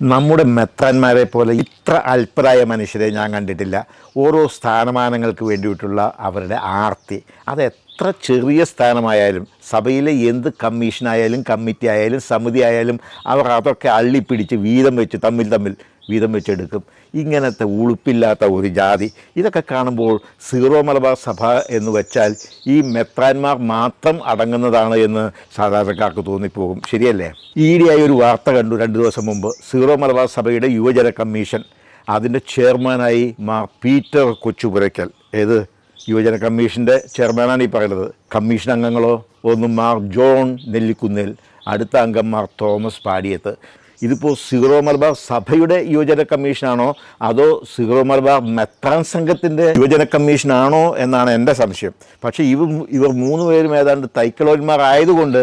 നമ്മുടെ മെത്രാന്മാരെ പോലെ ഇത്ര അല്പരായ മനുഷ്യരെ ഞാൻ കണ്ടിട്ടില്ല. ഓരോ സ്ഥാനമാനങ്ങൾക്ക് വേണ്ടിയിട്ടുള്ള അവരുടെ ആർത്തി. അത് എത്ര ചെറിയ സ്ഥാനമായാലും സഭയിലെ എന്ത് കമ്മീഷനായാലും കമ്മിറ്റി ആയാലും സമിതി ആയാലും അവർ അതൊക്കെ അള്ളിപ്പിടിച്ച് വീതം വെച്ച് തമ്മിൽ തമ്മിൽ വീതം വെച്ചെടുക്കും. ഇങ്ങനത്തെ ഉളുപ്പില്ലാത്ത ഒരു ജാതി. ഇതൊക്കെ കാണുമ്പോൾ സീറോ മലബാർ സഭ എന്ന് വെച്ചാൽ ഈ മെത്രാന്മാർ മാത്രം അടങ്ങുന്നതാണ് എന്ന് സാധാരണക്കാർക്ക് തോന്നിപ്പോകും. ശരിയല്ലേ? ഈയിടെയായി ഒരു വാർത്ത കണ്ടു രണ്ട് ദിവസം മുമ്പ്. സീറോ മലബാർ സഭയുടെ യുവജന കമ്മീഷൻ. അതിന്റെ ചെയർമാനായി മാർ പീറ്റർ കൊച്ചുപുരയ്ക്കൽ. ഏത്? യുവജന കമ്മീഷന്റെ ചെയർമാനാണ് ഈ പറയുന്നത്. കമ്മീഷൻ അംഗങ്ങളോ? ഒന്ന് മാർ ജോൺ നെല്ലിക്കുന്നേൽ. അടുത്ത അംഗം മാർ തോമസ് പാടിയത്ത്. ഇതിപ്പോൾ സീറോ മലബാർ സഭയുടെ യുവജന കമ്മീഷനാണോ? അതോ സീറോ മലബാർ മെത്രാൻ സംഘത്തിന്റെ യുവജന കമ്മീഷനാണോ എന്നാണ് എന്റെ സംശയം. പക്ഷേ ഇവ ഇവർ മൂന്ന് പേരും ഏതാണ്ട് തൈക്കളോന്മാർ ആയതുകൊണ്ട്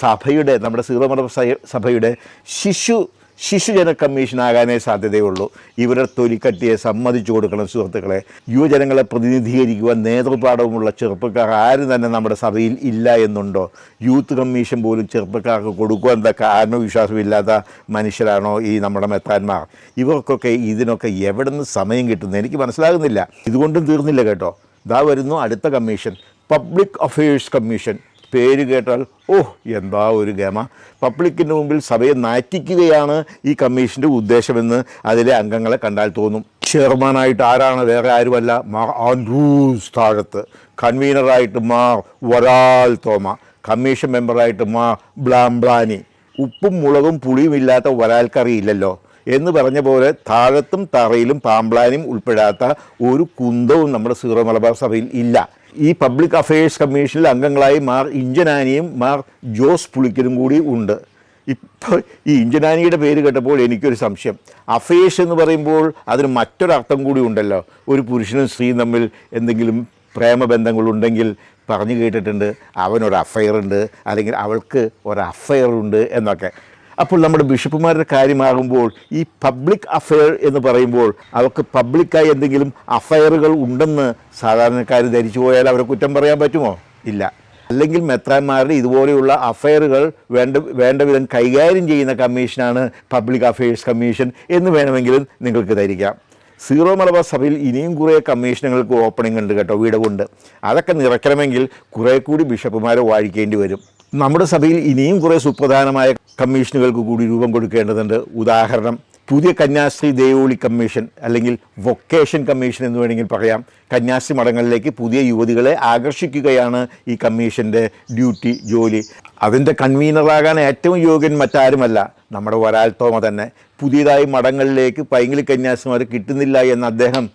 സഭയുടെ നമ്മുടെ സീറോ മലബാർ സഭയുടെ ശിശു ശിശുജന കമ്മീഷനാകാനേ സാധ്യതയുള്ളൂ. ഇവരുടെ തൊലിക്കട്ടിയെ സമ്മതിച്ചു കൊടുക്കണം സുഹൃത്തുക്കളെ. യുവജനങ്ങളെ പ്രതിനിധീകരിക്കുവാൻ നേതൃപാഠവുമുള്ള ചെറുപ്പക്കാർ ആരും തന്നെ നമ്മുടെ സഭയിൽ ഇല്ല എന്നുണ്ടോ? യൂത്ത് കമ്മീഷൻ പോലും ചെറുപ്പക്കാർക്ക് കൊടുക്കുവാൻ തക്ക ആത്മവിശ്വാസമില്ലാത്ത മനുഷ്യരാണോ ഈ നമ്മുടെ മെത്താന്മാർ? ഇവർക്കൊക്കെ ഇതിനൊക്കെ എവിടെ നിന്ന് സമയം കിട്ടുന്നു? എനിക്ക് മനസ്സിലാകുന്നില്ല. ഇതുകൊണ്ടും തീർന്നില്ല കേട്ടോ. ഇതാ വരുന്നു അടുത്ത കമ്മീഷൻ. Public affairs commission. പേര് കേട്ടാൽ ഓ എന്താ ഒരു ഗമ. പബ്ലിക്കിന്റെ മുമ്പിൽ സഭയെ നാറ്റിക്കുകയാണ് ഈ കമ്മീഷന്റെ ഉദ്ദേശമെന്ന് അതിലെ അംഗങ്ങളെ കണ്ടാൽ തോന്നും. ചെയർമാനായിട്ട് ആരാണ്? വേറെ ആരുമല്ല. മാർ ആൻഡ്രൂസ് താഴത്ത്. കൺവീനറായിട്ട് മാർ വരാൽ തോമ. കമ്മീഷൻ മെമ്പറായിട്ട് മാർ ബ്ലാംബ്ലാനി. ഉപ്പും മുളകും പുളിയും ഇല്ലാത്ത വരാൽക്കറി ഇല്ലല്ലോ എന്ന് പറഞ്ഞ പോലെ താഴത്തും തറയിലും പാമ്പ്ലാനും ഉൾപ്പെടാത്ത ഒരു കുന്തവും നമ്മുടെ സീറോ മലബാർ സഭയിൽ ഇല്ല. ഈ പബ്ലിക് അഫയേഴ്സ് കമ്മീഷനിൽ അംഗങ്ങളായി മാർ ഇഞ്ചനാനിയും മാർ ജോസ് പുളിക്കലും കൂടി ഉണ്ട്. ഇപ്പോൾ ഈ ഇഞ്ചനാനിയുടെ പേര് കേട്ടപ്പോൾ എനിക്കൊരു സംശയം. അഫയേഴ്സ് എന്ന് പറയുമ്പോൾ അതിന് മറ്റൊരർത്ഥം കൂടി ഉണ്ടല്ലോ. ഒരു പുരുഷനും സ്ത്രീയും തമ്മിൽ എന്തെങ്കിലും പ്രേമബന്ധങ്ങളുണ്ടെങ്കിൽ പറഞ്ഞു കേട്ടിട്ടുണ്ട്. അവനൊരു അഫയറുണ്ട് അല്ലെങ്കിൽ അവൾക്ക് ഒരു അഫയർ ഉണ്ട് എന്നൊക്കെ. അപ്പോൾ നമ്മുടെ ബിഷപ്പുമാരുടെ കാര്യമാകുമ്പോൾ ഈ പബ്ലിക് അഫയർ എന്ന് പറയുമ്പോൾ അവർക്ക് പബ്ലിക്കായി എന്തെങ്കിലും അഫയറുകൾ ഉണ്ടെന്ന് സാധാരണക്കാർ ധരിച്ചു പോയാൽ അവരെ കുറ്റം പറയാൻ പറ്റുമോ? ഇല്ല. അല്ലെങ്കിൽ മെത്രാന്മാരുടെ ഇതുപോലെയുള്ള അഫയറുകൾ വേണ്ട വേണ്ട വിധം കൈകാര്യം ചെയ്യുന്ന കമ്മീഷനാണ് പബ്ലിക് അഫയേഴ്സ് കമ്മീഷൻ എന്ന് വേണമെങ്കിലും നിങ്ങൾക്ക് ധരിക്കാം. സീറോ മലബാർ സഭയിൽ ഇനിയും കുറേ കമ്മീഷനുകൾക്ക് ഓപ്പണിംഗ് ഉണ്ട് കേട്ടോ വീട് കൊണ്ട് അതൊക്കെ നിറയ്ക്കണമെങ്കിൽ കുറേ കൂടി ബിഷപ്പുമാരെ വാഴിക്കേണ്ടി വരും. നമ്മുടെ സഭയിൽ ഇനിയും കുറേ സുപ്രധാനമായ കമ്മീഷനുകൾക്ക് കൂടി രൂപം കൊടുക്കേണ്ടതുണ്ട്. ഉദാഹരണം പുതിയ കന്യാസ്ത്രീ ദേവോളി കമ്മീഷൻ അല്ലെങ്കിൽ വൊക്കേഷൻ കമ്മീഷൻ എന്ന് വേണമെങ്കിൽ പറയാം. കന്യാസ്ത്രീ മഠങ്ങളിലേക്ക് പുതിയ യുവതികളെ ആകർഷിക്കുകയാണ് ഈ കമ്മീഷന്റെ ഡ്യൂട്ടി ജോലി. അതിന്റെ കൺവീനറാകാൻ ഏറ്റവും യോഗ്യൻ മറ്റാരുമല്ല നമ്മുടെ വരാൽ തോമ തന്നെ. പുതിയതായി മഠങ്ങളിലേക്ക് പൈങ്കിളി കന്യാസിമാർ കിട്ടുന്നില്ല എന്ന് അദ്ദേഹം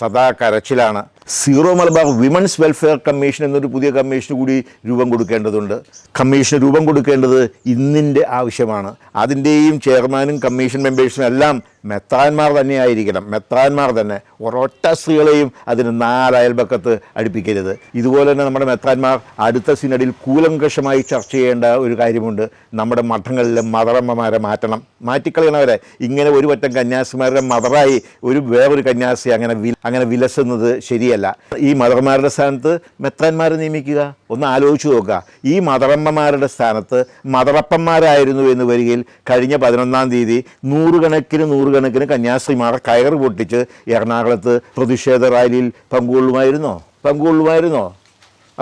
സദാ കരച്ചിലാണ്. Syro Malabar women's welfare commission എന്നൊരു പുതിയ കമ്മീഷന് കൂടി രൂപം കൊടുക്കേണ്ടതുണ്ട്. കമ്മീഷന് രൂപം കൊടുക്കേണ്ടത് ഇന്നിന്റെ ആവശ്യമാണ്. അതിന്റെയും ചെയർമാനും കമ്മീഷൻ മെമ്പേഴ്സും എല്ലാം മെത്രാന്മാർ തന്നെയായിരിക്കണം മെത്രാന്മാർ തന്നെ ഒരൊറ്റ സ്ത്രീകളെയും അതിന് നാലയൽപക്കത്ത് അടുപ്പിക്കരുത്. ഇതുപോലെ തന്നെ നമ്മുടെ മെത്രാന്മാർ അടുത്ത സിനഡിൽ കൂലങ്കഷമായി ചർച്ച ചെയ്യേണ്ട ഒരു കാര്യമുണ്ട്. നമ്മുടെ മഠങ്ങളിലെ മദറമ്മമാരെ മാറ്റണം. മാറ്റിക്കളയണവരെ. ഇങ്ങനെ ഒരു പറ്റം കന്യാസിമാരുടെ മദറായി ഒരു വേറൊരു കന്യാസി അങ്ങനെ അങ്ങനെ വിലസുന്നത് ശരിയല്ല. ഈ മദർമാരുടെ സ്ഥാനത്ത് മെത്രാന്മാരെ നിയമിക്കുക? ഒന്ന് ആലോചിച്ച് നോക്കുക. ഈ മദറമ്മമാരുടെ സ്ഥാനത്ത് മദറപ്പന്മാരായിരുന്നു എന്ന് വരികയിൽ കഴിഞ്ഞ പതിനൊന്നാം തീയതി നൂറുകണക്കിന് നൂറുകണക്കിന് കന്യാസ്ത്രീമാർ കയറ് പൊട്ടിച്ച് എറണാകുളത്ത് പ്രതിഷേധ റാലിയിൽ പങ്കുകൊള്ളുമായിരുന്നോ? പങ്കുകൊള്ളുമായിരുന്നോ?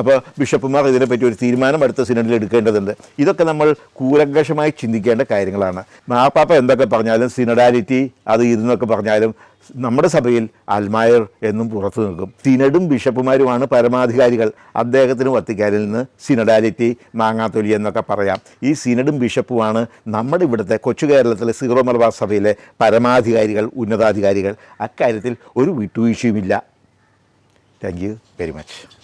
അപ്പോൾ ബിഷപ്പുമാർ ഇതിനെപ്പറ്റി ഒരു തീരുമാനം അടുത്ത സിനഡിൽ എടുക്കേണ്ടതുണ്ട്. ഇതൊക്കെ നമ്മൾ കൂലങ്കഷമായി ചിന്തിക്കേണ്ട കാര്യങ്ങളാണ്. മാർപ്പാപ്പ എന്തൊക്കെ പറഞ്ഞാലും സിനഡാലിറ്റി അത് ഇതെന്നൊക്കെ പറഞ്ഞാലും നമ്മുടെ സഭയിൽ അൽമായർ എന്നും പുറത്തു നിൽക്കും. സിനഡും ബിഷപ്പുമാരുമാണ് പരമാധികാരികൾ. അദ്ദേഹത്തിന് വത്തിക്കാനിൽ നിന്ന് സിനഡാലിറ്റി മാങ്ങാത്തൊലി എന്നൊക്കെ പറയാം. ഈ സിനഡും ബിഷപ്പുമാണ് നമ്മുടെ ഇവിടുത്തെ കൊച്ചു കേരളത്തിലെ സീറോ മലബാർ സഭയിലെ പരമാധികാരികൾ ഉന്നതാധികാരികൾ. അക്കാര്യത്തിൽ ഒരു വിട്ടുവീഴ്ചയുമില്ല. Thank you very much